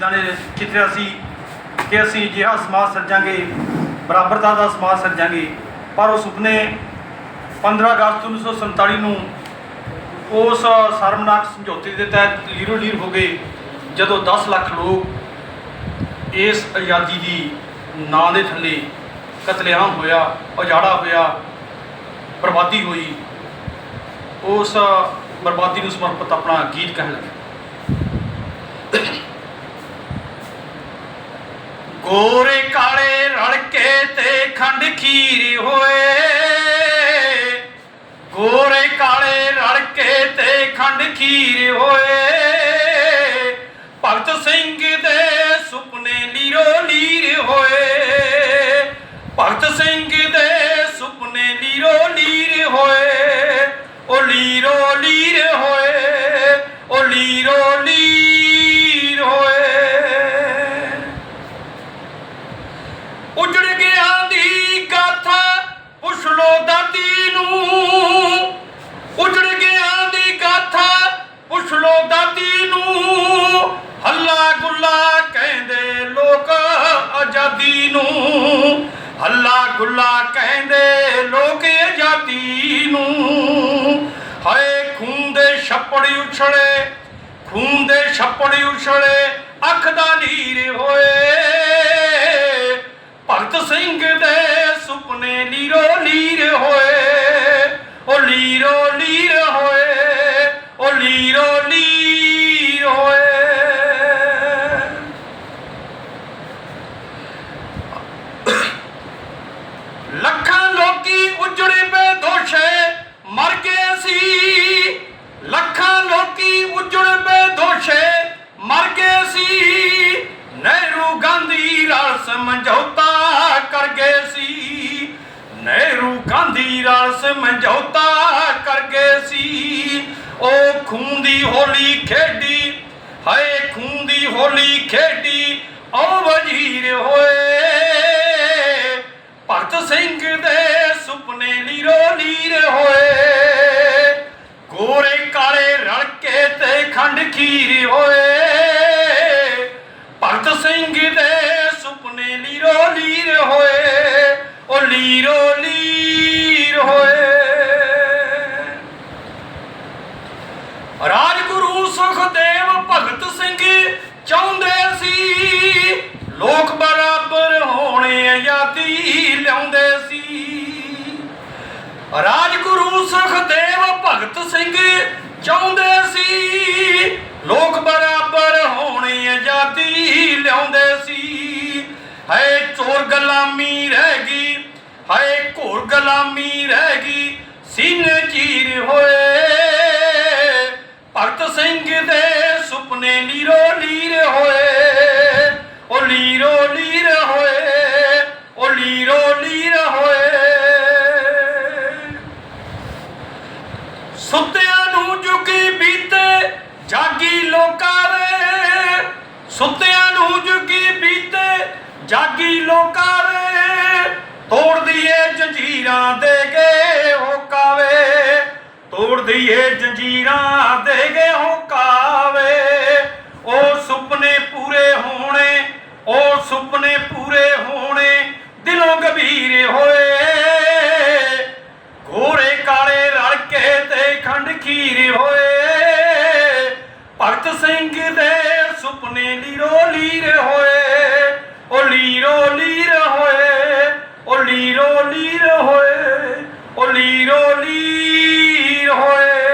ਸ਼ਹੀਦਾਂ ਨੇ ਚਿਤਰਿਆ ਸੀ ਕਿ ਅਸੀਂ ਅਜਿਹਾ ਸਮਾਜ ਸਿਰਜਾਂਗੇ, ਬਰਾਬਰਤਾ ਦਾ ਸਮਾਜ ਸਿਰਜਾਂਗੇ, ਪਰ ਉਹ ਸੁਪਨੇ 15 ਅਗਸਤ 1947 ਨੂੰ ਉਸ ਸ਼ਰਮਨਾਕ ਸਮਝੌਤੇ ਦੇ ਤਹਿਤ ਲੀਰੋ ਲੀਰ ਹੋ ਗਏ, ਜਦੋਂ 10 ਲੱਖ ਲੋਕ ਇਸ ਆਜ਼ਾਦੀ ਦੀ ਨਾਂ ਦੇ ਥੱਲੇ ਕਤਲੇਆਮ ਹੋਇਆ, ਉਜਾੜਾ ਹੋਇਆ, ਬਰਬਾਦੀ ਹੋਈ, ਉਸ ਬਰਬਾਦੀ ਨੂੰ ਸਮਰਪਿਤ ਆਪਣਾ ਗੀਤ ਕਹਿਣ ਲੱਗੇ। ਗੋਰੇ ਕਾਲੇ ਰਲ ਕੇ ਤੇ ਖੰਡ ਖੀਰ ਹੋਏ। ਗੋਰੇ ਕਾਲੇ ਰਲ ਕੇ ਤੇ ਖੰਡ ਖੀਰ ਹੋਏ। ਭਗਤ ਸਿੰਘ ਦੇ ਸੁਪਨੇ ਲੀਰੋ ਲੀਰ ਹੋਏ। ਭਗਤ ਸਿੰਘ ਦੇ ਸੁਪਨੇ ਲੀਰੋ ਲੀਰ ਹੋਏ। ਉਹ ਲੀਰੋ ਉਜੜ ਗਿਆ ਦੀ ਗਾਥਾ, ਪੁੱਛ ਲੋ ਦਾਦੀ ਨੂੰ। ਉਜੜ ਗਿਆ ਦੀ ਗਾਥਾ, ਪੁੱਛ ਲੋ ਦਾਦੀ ਨੂੰ। ਹੱਲਾ ਗੁੱਲਾ ਕਹਿੰਦੇ ਲੋਕ ਆਜ਼ਾਦੀ ਨੂੰ। ਹੱਲਾ ਗੁੱਲਾ ਕਹਿੰਦੇ ਲੋਕ ਆਜ਼ਾਦੀ ਨੂੰ। ਹਾਏ, ਖੂਨ ਦੇ ਛੱਪੜ ਉਛੜੇ ਖੂਨ ਦੇ ਛੱਪੜ ਉਛੜੇ ਅੱਖ ਦਾ ਨੀਰ ਹੋਏ। ਭਗਤ ਸਿੰਘ ਦੇ ਸੁਪਨੇ ਲੀਰੋ ਲੀਰ ਹੋਏ, ਉਹ ਲੀਰੋ ਲੀਰ ਹੋਏ, ਉਹ ਲੀਰੋ ਲੀਰ ਹੋਏ। ਲੱਖਾਂ ਲੋਕੀ ਉਜੜੇ ਬੇਦੋਸ਼ੇ, ਮਰ ਗਏ ਸੀ ਲੱਖਾਂ ਲੋਕੀ ਉਜੜੇ ਬੇਦੋਸ਼ੇ, ਮਰ ਗਏ ਸੀ ਨਹਿਰੂ ਗਾਂਧੀ ਨਾਲ ਸਮਝੌਤਾ ਨਹਿਰੂ ਗਾਂਧੀ ਨਾਲ ਸਮਝੌਤਾ ਕਰ ਗਏ ਸੀ। ਉਹ ਖੂਨ ਦੀ ਹੋਲੀ ਖੇਡੀ, ਹਾਏ ਖੂਨ ਦੀ ਹੋਲੀ ਖੇਡੀ ਓ ਵਜ਼ੀਰ ਹੋਏ। ਭਗਤ ਸਿੰਘ ਦੇ ਸੁਪਨੇ ਲੀਰੋ ਲੀਰ ਹੋਏ। ਗੋਰੇ ਕਾਲੇ ਰਲ ਕੇ ਤੇ ਖੰਡ ਖੀਰ ਹੋਏ। ਭਗਤ ਸਿੰਘ ਦੇ ਸੁਪਨੇ ਲੀਰੋ ਲੀਰ ਹੋਏ। ਉਹ ਲੀਰੋ ਲੀਰ ਹੋਏ। ਰਾਜਗੁਰੂ ਸੁਖਦੇਵ ਭਗਤ ਸਿੰਘ ਚਾਹੁੰਦੇ ਸੀ, ਲੋਕ ਬਰਾਬਰ ਹੋਣੇ ਆਜ਼ਾਦੀ ਲਿਆਉਂਦੇ ਸੀ। ਰਾਜਗੁਰੂ ਸੁਖਦੇਵ ਭਗਤ ਸਿੰਘ ਚਾਹੁੰਦੇ ਸੀ, ਲੋਕ ਬਰਾਬਰ ਹੋਣੇ ਆਜ਼ਾਦੀ ਲਿਆਉਂਦੇ ਸੀ। ਹਾਏ ਚੋਰ ਗੁਲਾਮੀ ਰਹਿ ਗਈ ਹਾਏ ਘੋਰ ਗੁਲਾਮੀ ਰਹਿ ਗਈ, ਸੀਨੇ ਚੀਰ ਹੋਏ। ਭਗਤ ਸਿੰਘ ਦੇ ਸੁਪਨੇ ਲੀਰੋ ਲੀਰ ਹੋਏ। ਉਹ ਲੀਰੋ ਲੀਰ ਹੋਏ ਉਹ ਲੀਰੋ ਲੀਰ ਹੋਏ। ਸੁੱਤਿਆਂ ਨੂੰ ਜੁਗੀ ਬੀਤੇ, ਜਾਗੀ ਲੋਕਾਂ ਦੇ। ਸੁੱਤੇ ਵੇ ਤੋੜ ਦਈਏ ਜੰਜੀਰਾਂ ਦੇ ਗਏ ਹੋਕਾਵੇ। ਤੋੜ ਦਈਏ ਜੰਜੀਰਾਂ ਦੇ ਗਏ ਹੋਕਾਵੇ। ਉਹ ਸੁਪਨੇ ਪੂਰੇ ਹੋਣੇ, ਉਹ ਸੁਪਨੇ ਪੂਰੇ ਹੋਣੇ, ਦਿਲੋਂ ਗੰਭੀਰ ਹੋਏ। ਗੋਰੇ ਕਾਲੇ ਰਲ ਕੇ ਤੇ ਖੰਡ ਖੀਰ ਹੋਏ। ਭਗਤ ਸਿੰਘ ਦੇ ਸੁਪਨੇ ਲੀਰੋ ਲੀਰ ਹੋਏ। ਉਹ ਲੀਰੋ ਲੀਰ অলির হয়ে অলির অলির হয়ে।